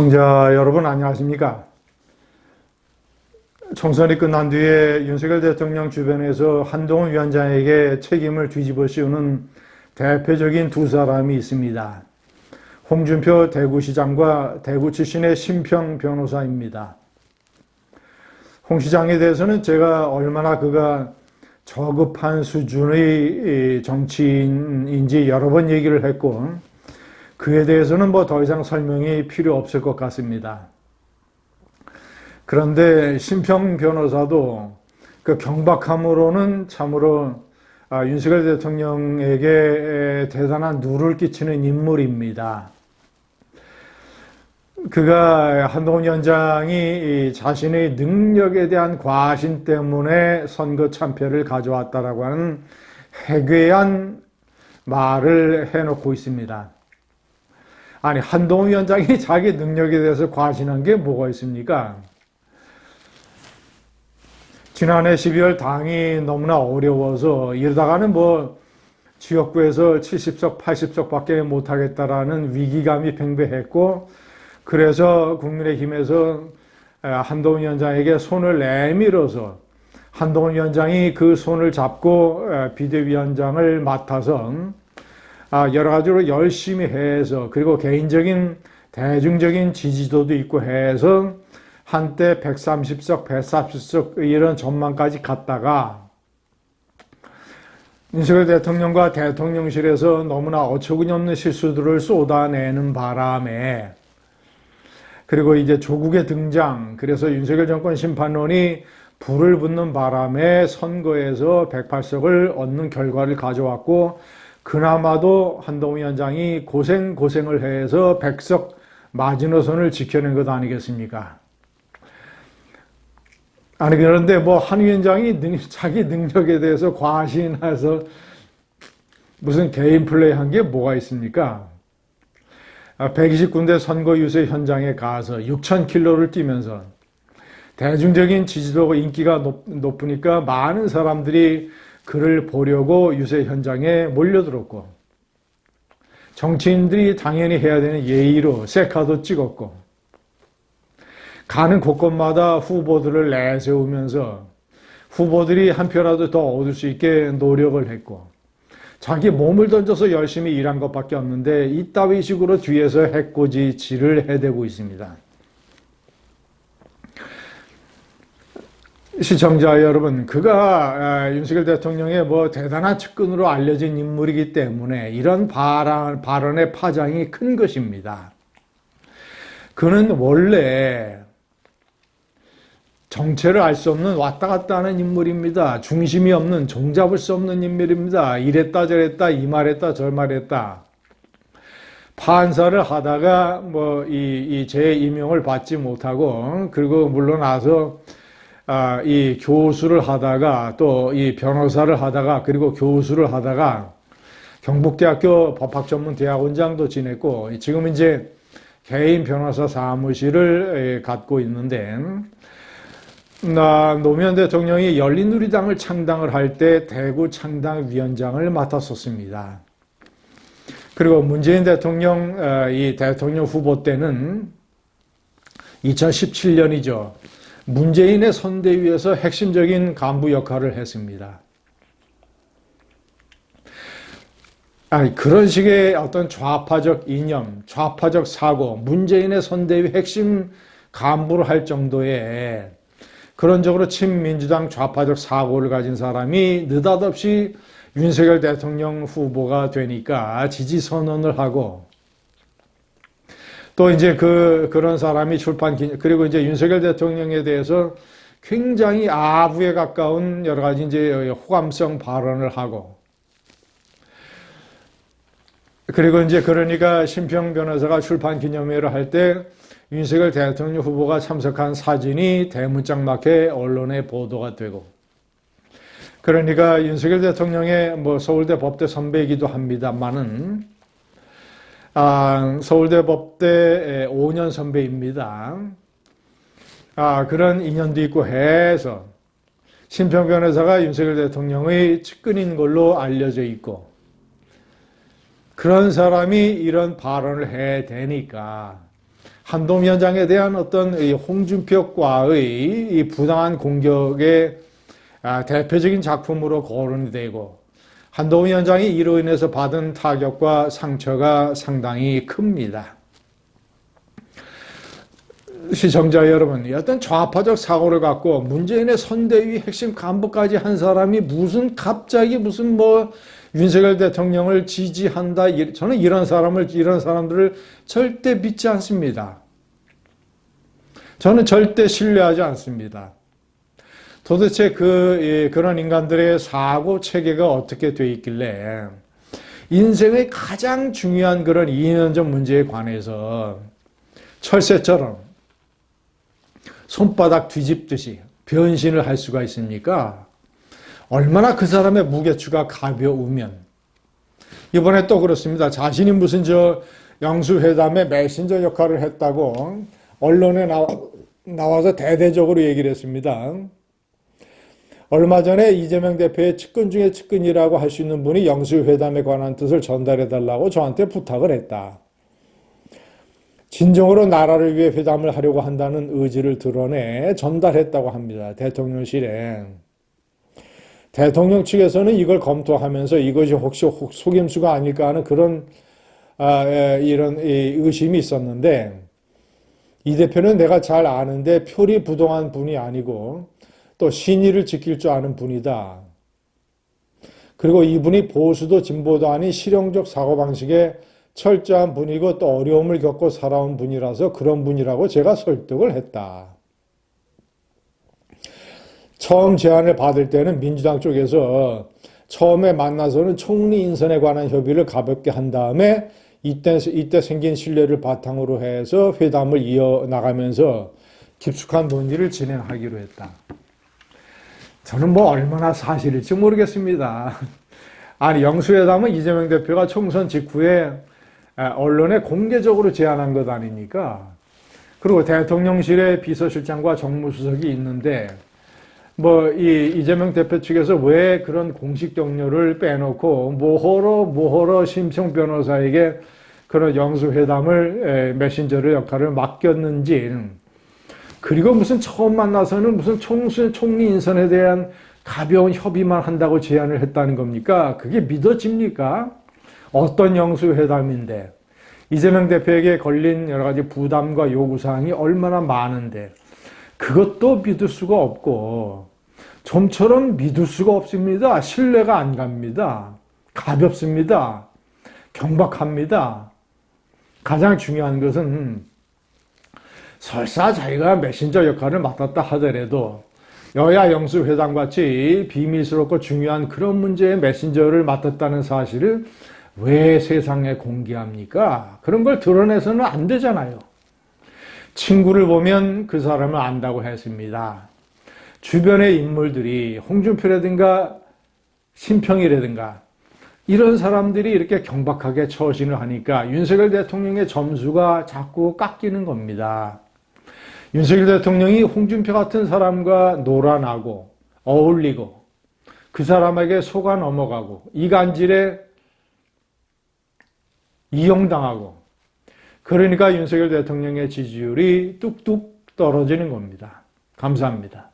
시청자 여러분 안녕하십니까? 총선이 끝난 뒤에 윤석열 대통령 주변에서 한동훈 위원장에게 책임을 뒤집어 씌우는 대표적인 두 사람이 있습니다. 홍준표 대구시장과 대구 출신의 심평 변호사입니다. 홍 시장에 대해서는 제가 얼마나 그가 저급한 수준의 정치인인지 여러 번 얘기를 했고, 그에 대해서는 뭐 더 이상 설명이 필요 없을 것 같습니다. 그런데 심평 변호사도 그 경박함으로는 참으로 아, 윤석열 대통령에게 대단한 누를 끼치는 인물입니다. 그가 한동훈 위원장이 자신의 능력에 대한 과신 때문에 선거 참패를 가져왔다라고 하는 해괴한 말을 해놓고 있습니다. 아니, 한동훈 위원장이 자기 능력에 대해서 과신한 게 뭐가 있습니까? 지난해 12월 당이 너무나 어려워서 이러다가는 뭐 지역구에서 70석, 80석 밖에 못하겠다라는 위기감이 팽배했고 그래서 국민의힘에서 한동훈 위원장에게 손을 내밀어서 한동훈 위원장이 그 손을 잡고 비대위원장을 맡아서 아, 여러 가지로 열심히 해서 그리고 개인적인 대중적인 지지도도 있고 해서 한때 130석, 140석 이런 전망까지 갔다가 윤석열 대통령과 대통령실에서 너무나 어처구니 없는 실수들을 쏟아내는 바람에 그리고 이제 조국의 등장 그래서 윤석열 정권 심판론이 불을 붙는 바람에 선거에서 108석을 얻는 결과를 가져왔고 그나마도 한동훈 위원장이 고생 고생을 해서 100석 마지노선을 지켜낸 것 아니겠습니까? 아니 그런데 뭐 한 위원장이 자기 능력에 대해서 과신해서 무슨 개인 플레이 한 게 뭐가 있습니까? 120군데 선거 유세 현장에 가서 6천 킬로를 뛰면서 대중적인 지지도가 인기가 높, 높으니까 많은 사람들이 그를 보려고 유세 현장에 몰려들었고 정치인들이 당연히 해야 되는 예의로 셀카도 찍었고 가는 곳곳마다 후보들을 내세우면서 후보들이 한 표라도 더 얻을 수 있게 노력을 했고 자기 몸을 던져서 열심히 일한 것밖에 없는데 이따위 식으로 뒤에서 해코지질을 해대고 있습니다. 시청자 여러분, 그가 윤석열 대통령의 뭐 대단한 측근으로 알려진 인물이기 때문에 이런 발언, 발언의 파장이 큰 것입니다. 그는 원래 정체를 알 수 없는 왔다 갔다 하는 인물입니다. 중심이 없는 종잡을 수 없는 인물입니다. 이랬다 저랬다 이 말했다 저 말했다. 판사를 하다가 뭐 이 제 임용을 받지 못하고 그리고 물러나서 아, 이 교수를 하다가 또 이 변호사를 하다가 그리고 교수를 하다가 경북대학교 법학전문대학원장도 지냈고 지금 이제 개인 변호사 사무실을 갖고 있는데 나 노무현 대통령이 열린우리당을 창당을 할 때 대구 창당위원장을 맡았었습니다. 그리고 문재인 대통령 어, 이 대통령 후보 때는 2017년이죠. 문재인의 선대위에서 핵심적인 간부 역할을 했습니다. 아니, 그런 식의 어떤 좌파적 이념, 좌파적 사고, 문재인의 선대위 핵심 간부를 할 정도의 그런 적으로 친민주당 좌파적 사고를 가진 사람이 느닷없이 윤석열 대통령 후보가 되니까 지지 선언을 하고 또 이제 그 그런 사람이 출판 그리고 이제 윤석열 대통령에 대해서 굉장히 아부에 가까운 여러 가지 이제 호감성 발언을 하고 그리고 이제 그러니까 심평 변호사가 출판 기념회를 할 때 윤석열 대통령 후보가 참석한 사진이 대문짝맞게 언론에 보도가 되고 그러니까 윤석열 대통령의 뭐 서울대 법대 선배이기도 합니다만은 아, 서울대 법대 5년 선배입니다. 아, 그런 인연도 있고 해서 심평 변호사가 윤석열 대통령의 측근인 걸로 알려져 있고 그런 사람이 이런 발언을 해 대니까 한동 위원장에 대한 어떤 이 홍준표과의 이 부당한 공격의 아, 대표적인 작품으로 거론이 되고 한동 위원장이 이로 인해서 받은 타격과 상처가 상당히 큽니다. 시청자 여러분, 어떤 좌파적 사고를 갖고 문재인의 선대위 핵심 간부까지 한 사람이 무슨 갑자기 무슨 뭐 윤석열 대통령을 지지한다. 이- 저는 이런 사람을, 이런 사람들을 절대 믿지 않습니다. 저는 절대 신뢰하지 않습니다. 도대체 그, 예, 그런 인간들의 사고 체계가 어떻게 돼 있길래 인생의 가장 중요한 그런 이념적 문제에 관해서 철새처럼 손바닥 뒤집듯이 변신을 할 수가 있습니까? 얼마나 그 사람의 무게추가 가벼우면 이번에 또 그렇습니다. 자신이 무슨 저 영수회담의 메신저 역할을 했다고 언론에 나와, 나와서 대대적으로 얘기를 했습니다. 얼마 전에 이재명 대표의 측근 중에 측근이라고 할 수 있는 분이 영수회담에 관한 뜻을 전달해 달라고 저한테 부탁을 했다. 진정으로 나라를 위해 회담을 하려고 한다는 의지를 드러내 전달했다고 합니다. 대통령실에. 대통령 측에서는 이걸 검토하면서 이것이 혹시 혹- 속임수가 아닐까 하는 그런 아, 에, 이런 이 의심이 있었는데 이 대표는 내가 잘 아는데 표리 부동한 분이 아니고 또 신의를 지킬 줄 아는 분이다. 그리고 이분이 보수도 진보도 아닌 실용적 사고방식에 철저한 분이고 또 어려움을 겪고 살아온 분이라서 그런 분이라고 제가 설득을 했다. 처음 제안을 받을 때는 민주당 쪽에서 처음에 만나서는 총리 인선에 관한 협의를 가볍게 한 다음에 이때, 이때 생긴 신뢰를 바탕으로 해서 회담을 이어나가면서 깊숙한 논의를 진행하기로 했다. 저는 뭐 얼마나 사실일지 모르겠습니다. 아니, 영수회담은 이재명 대표가 총선 직후에 아, 언론에 공개적으로 제안한 것 아닙니까? 그리고 대통령실에 비서실장과 정무수석이 있는데, 뭐, 이 이재명 대표 측에서 왜 그런 공식 격려를 빼놓고, 모호로, 모호로 심청 변호사에게 그런 영수회담을, 에, 메신저를 역할을 맡겼는지, 그리고 무슨 처음 만나서는 무슨 총수, 총리 인선에 대한 가벼운 협의만 한다고 제안을 했다는 겁니까? 그게 믿어집니까? 어떤 영수회담인데 이재명 대표에게 걸린 여러 가지 부담과 요구사항이 얼마나 많은데 그것도 믿을 수가 없고 좀처럼 믿을 수가 없습니다. 신뢰가 안 갑니다. 가볍습니다. 경박합니다. 가장 중요한 것은 설사 자기가 메신저 역할을 맡았다 하더라도 여야 영수회담 같이 비밀스럽고 중요한 그런 문제에 메신저를 맡았다는 사실을 왜 세상에 공개합니까? 그런 걸 드러내서는 안 되잖아요. 친구를 보면 그 사람을 안다고 했습니다. 주변의 인물들이 홍준표라든가 심평이라든가 이런 사람들이 이렇게 경박하게 처신을 하니까 윤석열 대통령의 점수가 자꾸 깎이는 겁니다. 윤석열 대통령이 홍준표 같은 사람과 놀아나고 어울리고 그 사람에게 속아 넘어가고 이간질에 이용당하고 그러니까 윤석열 대통령의 지지율이 뚝뚝 떨어지는 겁니다. 감사합니다.